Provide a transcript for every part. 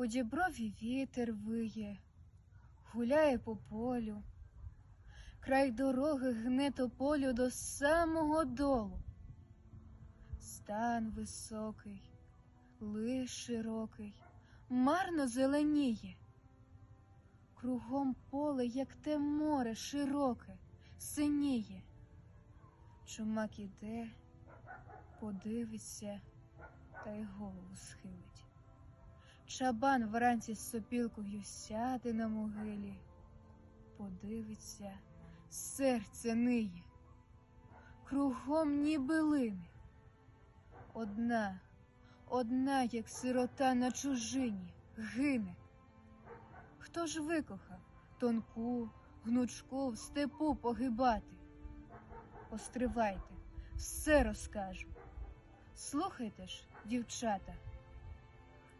У діброві вітер виє, гуляє по полю, край дороги гне тополю до самого долу. Стан високий, лиш широкий, марно зеленіє. Кругом поле, як те море широке, синіє. Чумак іде, подивиться та й голову схилить. Чабан вранці з сопілкою сяде на могилі, подивиться, серце ниє, кругом ніби лине. Одна, одна, як сирота на чужині, гине. Хто ж викохав тонку, гнучку в степу погибати? Постривайте, все розкажу. Слухайте ж, дівчата.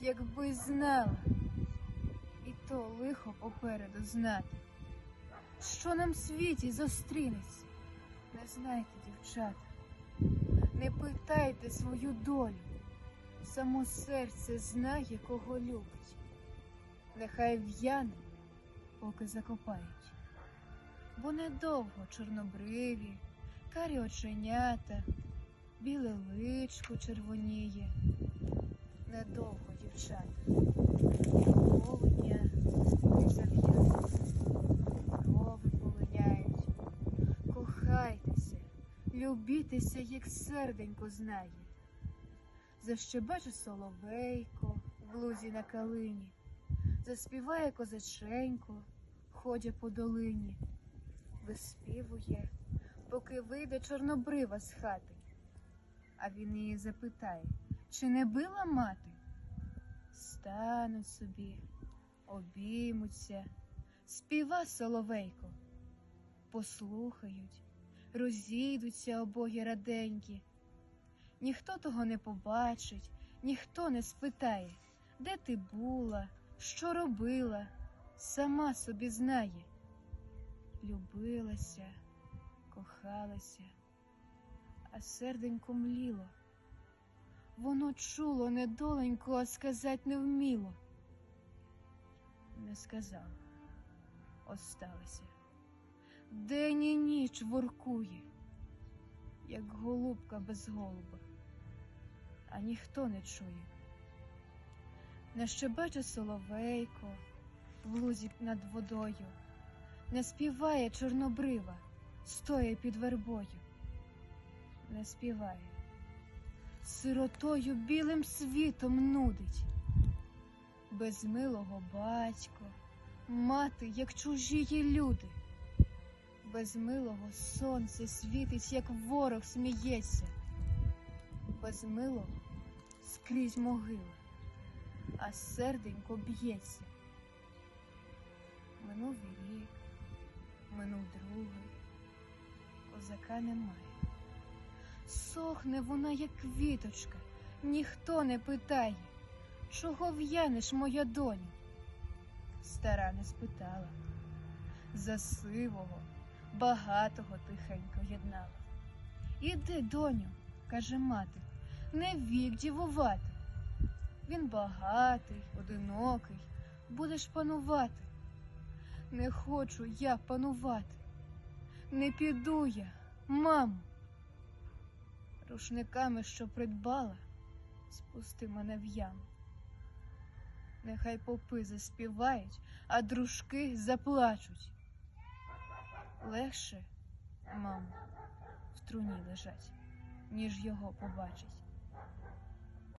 Якби знала, і то лихо попереду знати, що нам в світі зустрінеться, не знайте, дівчата, не питайте свою долю, само серце знає, кого любить, нехай в'яне, поки закопають. Бо недовго чорнобриві, карі оченята, біле личко червоніє. Недовго, дівчата, полудня ви зав'яють, крови полиняють. Кохайтеся, любітеся, як серденько знає. Защебече соловейко в лузі на калині, заспіває козаченько, ходя по долині, виспівує, поки вийде чорнобрива з хати. А він її запитає, чи не била мати? Стануть собі, обіймуться, співа соловейко, послухають, розійдуться обоє раденькі. Ніхто того не побачить, ніхто не спитає, де ти була, що робила, сама собі знає. Любилася, кохалася, а серденько мліло. Воно чуло недоленько, а сказать не вміло. Не сказала, осталася. День і ніч воркує, як голубка без голуба, а ніхто не чує. Не щебече соловейко в лузі над водою, не співає чорнобрива, стоє під вербою, не співає сиротою білим світом нудить. Без милого батько, мати, як чужії люди, без милого сонце світить, як ворог сміється, без милого скрізь могила, а серденько б'ється. Минув рік, минув другий, козака немає. Сохне вона, як квіточка, ніхто не питає, чого в'янеш, моя доню? Стара не спитала. За сивого, багатого тихенько єднала. Іди, доню, каже мати, не вік дівувати. Він багатий, одинокий, будеш панувати. Не хочу я панувати, не піду я, мамо рушниками, що придбала, спусти мене в яму. Нехай попи заспівають, а дружки заплачуть. Легше, мамо, в труні лежать, ніж його побачить.